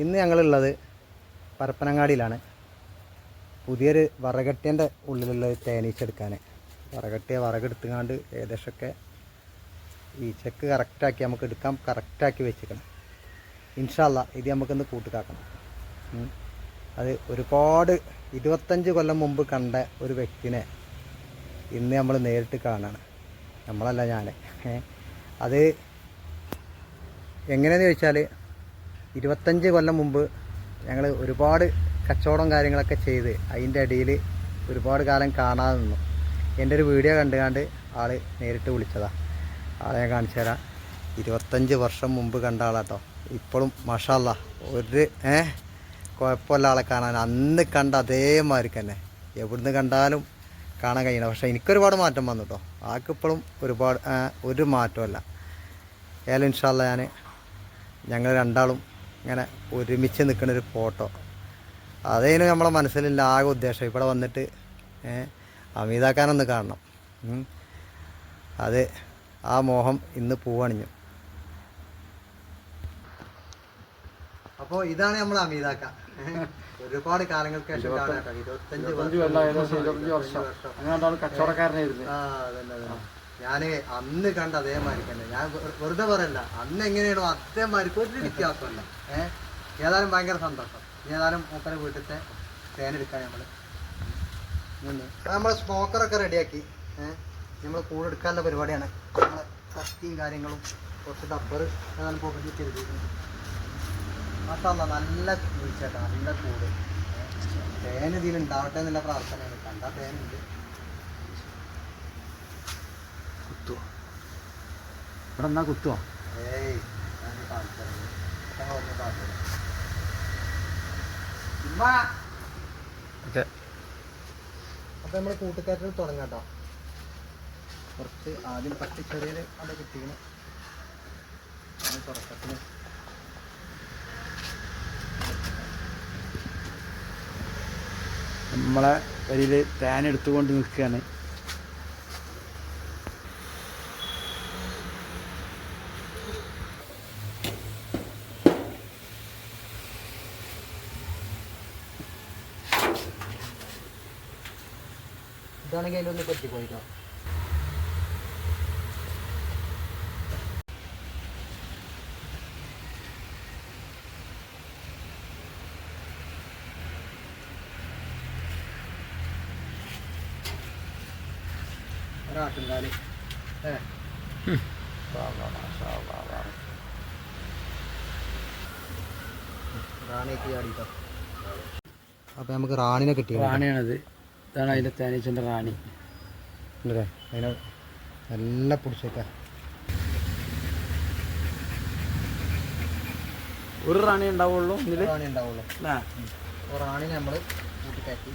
ഇന്ന് ഞങ്ങളുള്ളത് പരപ്പനങ്ങാടിയിലാണ്. പുതിയൊരു വറകട്ടേന്റെ ഉള്ളിലുള്ള തേനീച്ചെടുക്കാൻ വറകട്ടിയ വറകെടുത്തുങ്ങാണ്ട് ഏകദേശമൊക്കെ ഈ ചെക്ക് കറക്റ്റാക്കി നമുക്ക് എടുക്കാൻ കറക്റ്റാക്കി വെച്ചിരിക്കണം ഇൻഷാല്ല ഇത് നമുക്കൊന്ന് കൂട്ടുകാക്കണം. അത് ഒരുപാട് ഇരുപത്തഞ്ച് കൊല്ലം മുമ്പ് കണ്ട ഒരു വ്യക്തിനെ ഇന്ന് നമ്മൾ നേരിട്ട് കാണാണ്. നമ്മളല്ല ഞാൻ അത് എങ്ങനെയെന്ന് ചോദിച്ചാൽ ഇരുപത്തഞ്ച് കൊല്ലം മുമ്പ് ഞങ്ങൾ ഒരുപാട് കച്ചവടം കാര്യങ്ങളൊക്കെ ചെയ്ത് അതിന്റെ അടിയിൽ ഒരുപാട് കാലം കാണാതെ നിന്നു. എന്റെ ഒരു വീഡിയോ കണ്ടുകാണ്ട് കണ്ട് ആൾ നേരിട്ട് വിളിച്ചതാ. ആളെ ഞാൻ കാണിച്ചു തരാം. ഇരുപത്തഞ്ച് വർഷം മുമ്പ് കണ്ട ആളാട്ടോ. ഇപ്പോഴും മഷാല്ല ഒരു ഏ? കുഴപ്പമില്ല ആളെ കാണാൻ. അന്ന് കണ്ട അതേമാതിരി തന്നെ. എവിടുന്ന് കണ്ടാലും കാണാൻ കഴിയണം. പക്ഷേ എനിക്കൊരുപാട് മാറ്റം വന്നു കേട്ടോ ആൾക്കിപ്പോഴും ഒരുപാട് ഒരു മാറ്റമല്ല ഏതായാലും ഇൻഷാല്ല ഞാൻ ഞങ്ങൾ രണ്ടാളും ഇങ്ങനെ ഒരുമിച്ച് നിൽക്കുന്ന ഒരു ഫോട്ടോ. അതേനു നമ്മളെ മനസ്സിലുള്ള ആകെ ഉദ്ദേശം. ഇവിടെ വന്നിട്ട് അമിതാക്കാനൊന്ന് കാണണം. അത് ആ മോഹം ഇന്ന് പൂവണിഞ്ഞു. അപ്പോൾ ഇതാണ് നമ്മൾ അമിതാക്ക. ഒരുപാട് കാലങ്ങൾക്ക് ശേഷം. ഇരുപത്തഞ്ച് വർഷം. കച്ചവടക്കാരനായിരുന്നു ആ അതന്നെ അതന്നെ. ഞാൻ അന്ന് കണ്ട അതേമാതിരി തന്നെ. ഞാൻ വെറുതെ പറയല്ല. അന്ന് എങ്ങനെയാണോ അതേമാതിരി ഒരു വ്യത്യാസമല്ല ഏഹ് ഏതായാലും ഭയങ്കര സന്തോഷം. ഇനി ഏതായാലും മൂപ്പരെ വീട്ടിലത്തെ തേനെടുക്കാൻ നമ്മൾ നമ്മൾ സ്മോക്കറൊക്കെ റെഡിയാക്കി ഏഹ് നമ്മൾ കൂടെ എടുക്കാനുള്ള പരിപാടിയാണ്. നമ്മളെ കത്തിയും കാര്യങ്ങളും കുറച്ച് ഡബ്ബർ ഏതായാലും പോക്കറ്റിൽ ചെയ്തിരിക്കുന്നു മാത്രമല്ല നല്ല വീഴ്ചേട്ടാ നല്ല കൂട്. തേൻ ഇതിൽ ഉണ്ടാവട്ടെ എന്നുള്ള പ്രാർത്ഥനയാണ്. കണ്ട തേനുണ്ട് ഇവിടെ എന്നാ കുത്തുവോ. അപ്പൊ നമ്മൾ കൂട്ടുകാരിൽ തുടങ്ങാട്ടോ കുറച്ച് ആദ്യം പട്ടിച്ചെറിയൽ അവിടെ കിട്ടിക്കണം തുറക്കത്തിന് തുടക്കത്തിന്. നമ്മളെ വരിയിൽ തേൻ എടുത്തുകൊണ്ട് നിൽക്കുകയാണ്. ഇതാണെങ്കിൽ അതിലൊന്ന് പറ്റിപ്പോയിട്ടോ. ഒരാട്ടുണ്ടാൽ ഏ. അപ്പൊ നമുക്ക് റാണിനെ കിട്ടിയത് റാണിയാണത്. ഇതാണ് അതിന്റെ തേനീച്ചന്റെ റാണി. അല്ലേ അതിനെ നല്ല പിടിച്ചേക്കാം. ഒരു റാണി ഉണ്ടാവുള്ളൂ റാണി ഉണ്ടാവുള്ളൂ. അല്ലേ അപ്പോൾ നമ്മൾ കൂട്ടിക്കയറ്റി